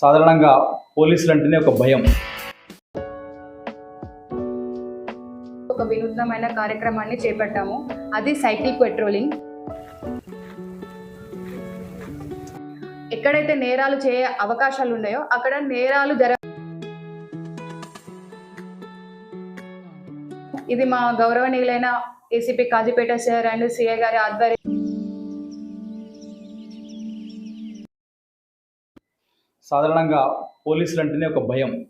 సాధారణంగా పోలీసులు అంటేనే ఒక భయం. ఒక వినూత్నమైన కార్యక్రమాన్ని చేపట్టాము. అది సైకిల్ పెట్రోలింగ్. ఎక్కడైతే నేరాలు చేయ అవకాశాలు ఉన్నాయో అక్కడ నేరాలు జర ఇది మా గౌరవనీయులైన ACP Kazipet sir and CI గారి ఆధ్వర్యం సాధారణంగా పోలీసులు అంటేనే ఒక భయం.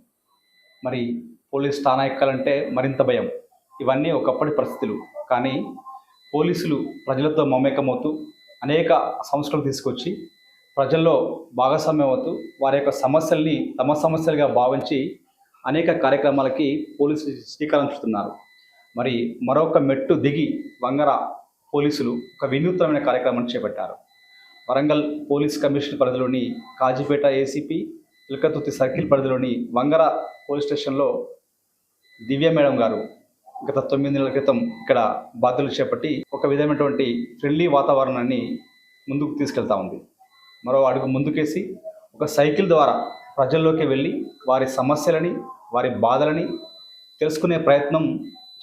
మరి పోలీస్ ఠాణా ఎక్కాలంటే మరింత భయం. ఇవన్నీ ఒకప్పటి పరిస్థితులు. కానీ పోలీసులు ప్రజలతో మమేకమవుతూ అనేక సంస్కృతులు తీసుకొచ్చి ప్రజల్లో భాగస్వామ్యం అవుతూ వారి యొక్క సమస్యల్ని తమ సమస్యలుగా భావించి అనేక కార్యక్రమాలకి పోలీసులు శ్రీకారం చుడుతున్నారు. మరి మరొక మెట్టు దిగి వంగర పోలీసులు ఒక వినూత్నమైన కార్యక్రమాన్ని చేపట్టారు. వరంగల్ పోలీస్ కమిషనర్ పరిధిలోని కాజీపేట ఏసీపీ ఇల్కతుర్తి సర్కిల్ పరిధిలోని వంగర పోలీస్ స్టేషన్లో దివ్య మేడం గారు గత తొమ్మిది నెలల క్రితం ఇక్కడ బాధ్యతలు చేపట్టి ఒక విధమైనటువంటి ఫ్రెండ్లీ వాతావరణాన్ని ముందుకు తీసుకెళ్తా ఉంది. మరో అడుగు ముందుకేసి ఒక సైకిల్ ద్వారా ప్రజల్లోకి వెళ్ళి వారి సమస్యలని వారి బాధలని తెలుసుకునే ప్రయత్నం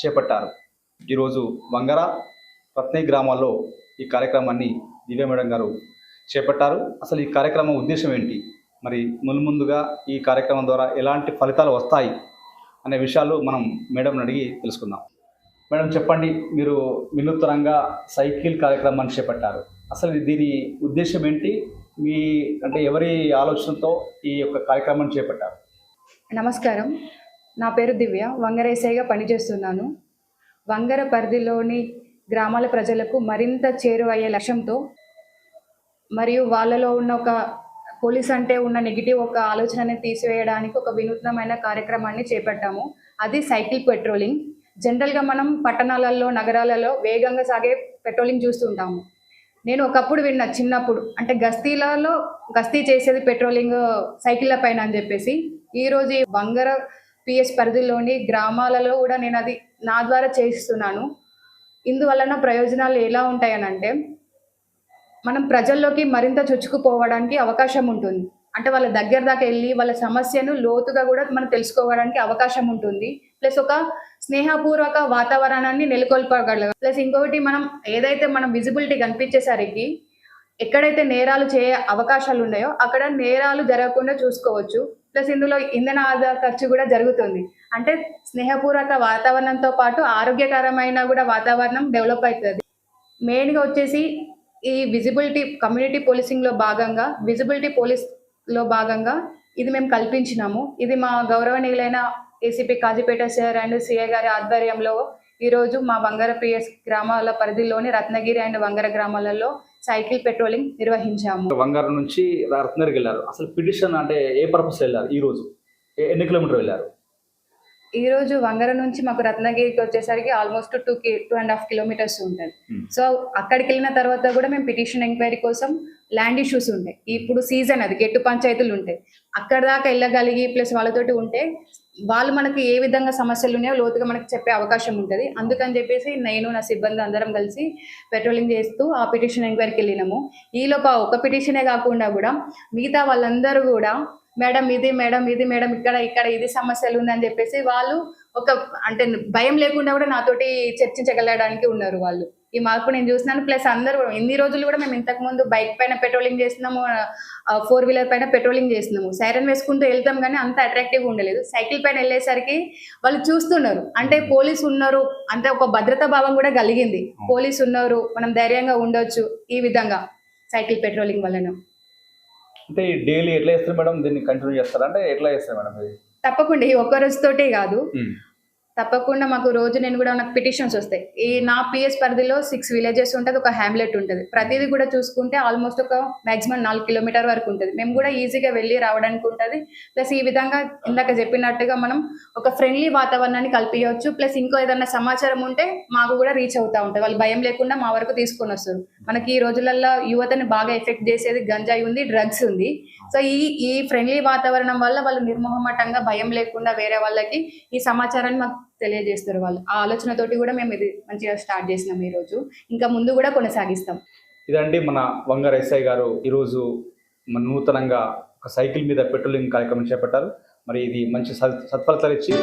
చేపట్టారు. ఈరోజు వంగర రత్నయ్య గ్రామాల్లో ఈ కార్యక్రమాన్ని దివ్య మేడం గారు చేపట్టారు. అసలు ఈ కార్యక్రమం ఉద్దేశం ఏంటి? మరి ముందు ముందుగా ఈ కార్యక్రమం ద్వారా ఎలాంటి ఫలితాలు వస్తాయి అనే విషయాలు మనం మేడంని అడిగి తెలుసుకుందాం. మేడం చెప్పండి మీరు వినూత్నంగా సైకిల్ కార్యక్రమాన్ని చేపట్టారు. అసలు దీని ఉద్దేశం ఏంటి? మీ అంటే ఎవరి ఆలోచనతో ఈ యొక్క కార్యక్రమాన్ని చేపట్టారు? నమస్కారం. నా పేరు దివ్య. వంగరేసైగా పనిచేస్తున్నాను. వంగర పరిధిలోని గ్రామాల ప్రజలకు మరింత చేరువయ్యే లక్ష్యంతో మరియు వాళ్ళలో ఉన్న ఒక పోలీస్ అంటే ఉన్న నెగిటివ్ ఒక ఆలోచనని తీసివేయడానికి ఒక వినూత్నమైన కార్యక్రమాన్ని చేపట్టాము. అది సైకిల్ పెట్రోలింగ్. జనరల్గా మనం పట్టణాలలో నగరాలలో వేగంగా సాగే పెట్రోలింగ్ చూస్తుంటాము నేను ఒకప్పుడు విన్నా చిన్నప్పుడు. అంటే గస్తీలలో గస్తీ చేసేది పెట్రోలింగ్ సైకిళ్ళ పైన అని చెప్పేసి. ఈరోజు ఈ బంగార పిఎస్ పరిధిలోని గ్రామాలలో కూడా నేను అది నా ద్వారా చేయిస్తున్నాను ఇందువలన ప్రయోజనాలు ఎలా ఉంటాయనంటే మనం ప్రజల్లోకి మరింత చొచ్చుకుపోవడానికి అవకాశం ఉంటుంది. అంటే వాళ్ళ దగ్గర దాకా వెళ్ళి వాళ్ళ సమస్యను లోతుగా కూడా మనం తెలుసుకోవడానికి అవకాశం ఉంటుంది. ప్లస్ ఒక స్నేహపూర్వక వాతావరణాన్ని నెలకొల్పగలం ప్లస్ ఇంకొకటి మనం ఏదైతే మనం విజిబిలిటీ కనిపించేసరికి ఎక్కడైతే నేరాలు చేయ అవకాశాలు ఉన్నాయో అక్కడ నేరాలు జరగకుండా చూసుకోవచ్చు. ప్లస్ ఇందులో ఇంధన ఆదా ఖర్చు కూడా జరుగుతుంది. అంటే స్నేహపూర్వక వాతావరణంతో పాటు ఆరోగ్యకరమైన కూడా వాతావరణం డెవలప్ అవుతుంది. మెయిన్గా వచ్చేసి ఈ విజిబిలిటీ కమ్యూనిటీ పోలీసింగ్లో భాగంగా విజిబిలిటీ పోలీస్లో భాగంగా ఇది మేము కల్పించినాము. ఇది మా గౌరవనీయులైన ACP Kazipet sir and CI గారి ఆధ్వర్యంలో ఈరోజు మా వంగర పిఎస్ గ్రామాల పరిధిలోని రత్నగిరి అండ్ వంగర గ్రామాలలో సైకిల్ పెట్రోలింగ్ నిర్వహించాము. వంగర నుంచి రత్నగిరికి వెళ్ళారు. అసలు పిటిషన్ అంటే ఏ పర్పస్ వెళ్ళారు? ఈ రోజు ఎన్ని కిలోమీటర్ వెళ్ళారు? ఈరోజు వంగర నుంచి మాకు రత్నగిరికి వచ్చేసరికి ఆల్మోస్ట్ టూ కి టూ అండ్ హాఫ్ కిలోమీటర్స్ ఉంటాయి Hmm. సో అక్కడికి వెళ్ళిన తర్వాత కూడా మేము పిటిషన్ ఎంక్వైరీ కోసం ల్యాండ్ ఇష్యూస్ ఉంటాయి ఇప్పుడు సీజన్ అది గెట్టు పంచాయతీలు ఉంటాయి అక్కడ దాకా వెళ్ళగలిగి ప్లస్ వాళ్ళతోటి ఉంటే వాళ్ళు మనకి ఏ విధంగా సమస్యలు ఉన్నాయో లోతుగా మనకి చెప్పే అవకాశం ఉంటుంది. అందుకని చెప్పేసి నేను నా సిబ్బంది అందరం కలిసి పెట్రోలింగ్ చేస్తూ ఆ పిటిషన్ ఎంక్వైరీకి వెళ్ళినాము. ఈలోపు ఒక పిటిషనే కాకుండా కూడా మిగతా వాళ్ళందరూ కూడా మేడం ఇది మేడం ఇది మేడం ఇక్కడ ఇక్కడ ఇది సమస్యలు ఉందని చెప్పేసి వాళ్ళు ఒక అంటే భయం లేకుండా కూడా నాతోటి చర్చించగలడానికి ఉన్నారు వాళ్ళు. ఈ మార్పు నేను చూసినాను. ప్లస్ అందరూ ఎన్ని రోజులు కూడా మేము ఇంతకు ముందు బైక్ పైన పెట్రోలింగ్ చేస్తున్నాము ఫోర్ వీలర్ పైన పెట్రోలింగ్ చేస్తున్నాము. సైరన్ వేసుకుంటూ వెళ్తాం కానీ అంత అట్రాక్టివ్ ఉండలేదు. సైకిల్ పైన వెళ్ళేసరికి వాళ్ళు చూస్తున్నారు. అంటే పోలీసు ఉన్నారు అంటే ఒక భద్రతా భావం కూడా కలిగింది. పోలీసు ఉన్నారు మనం ధైర్యంగా ఉండొచ్చు ఈ విధంగా సైకిల్ పెట్రోలింగ్ వలన. అంటే డైలీ ఎట్లా చేస్తారు మేడం? దీన్ని కంటిన్యూ చేస్తారా? అంటే ఎట్లా చేస్తారు మేడం తప్పకుండా ఈ ఒక్క రోజుతోటే కాదు. ఉమ్. తప్పకుండా మాకు రోజు నేను కూడా నాకు పిటిషన్స్ వస్తాయి. ఈ నా పిఎస్ పరిధిలో సిక్స్ విలేజెస్ ఉంటుంది ఒక హ్యామ్లెట్ ఉంటుంది. ప్రతిదీ కూడా చూసుకుంటే ఆల్మోస్ట్ ఒక మాక్సిమం నాలుగు కిలోమీటర్ వరకు ఉంటుంది. మేము కూడా ఈజీగా వెళ్ళి రావడానికి ఉంటుంది. ప్లస్ ఈ విధంగా ఇందాక చెప్పినట్టుగా మనం ఒక ఫ్రెండ్లీ వాతావరణాన్ని కల్పించవచ్చు. ప్లస్ ఇంకో ఏదైనా సమాచారం ఉంటే మాకు కూడా రీచ్ అవుతూ ఉంటుంది. వాళ్ళు భయం లేకుండా మా వరకు తీసుకొని వస్తారు. మనకి ఈ రోజులలో యువతని బాగా ఎఫెక్ట్ చేసేది గంజాయి ఉంది డ్రగ్స్ ఉంది. సో ఈ ఈ ఫ్రెండ్లీ వాతావరణం వల్ల వాళ్ళు నిర్మోహమాటంగా భయం లేకుండా వేరే వాళ్ళకి ఈ సమాచారాన్ని మాకు తెలియజేస్తారు వాళ్ళు. ఆ ఆలోచనతోటి కూడా మేము ఇది మంచిగా స్టార్ట్ చేసినాం ఈ రోజు ఇంకా ముందు కూడా కొనసాగిస్తాం. ఇదండి మన వంగర్ ఎస్ఐ గారు ఈరోజు మన నూతనంగా ఒక సైకిల్ మీద పెట్రోలింగ్ కార్యక్రమం చేపట్టారు. మరి ఇది మంచి సత్ సత్ఫలితాలు ఇచ్చి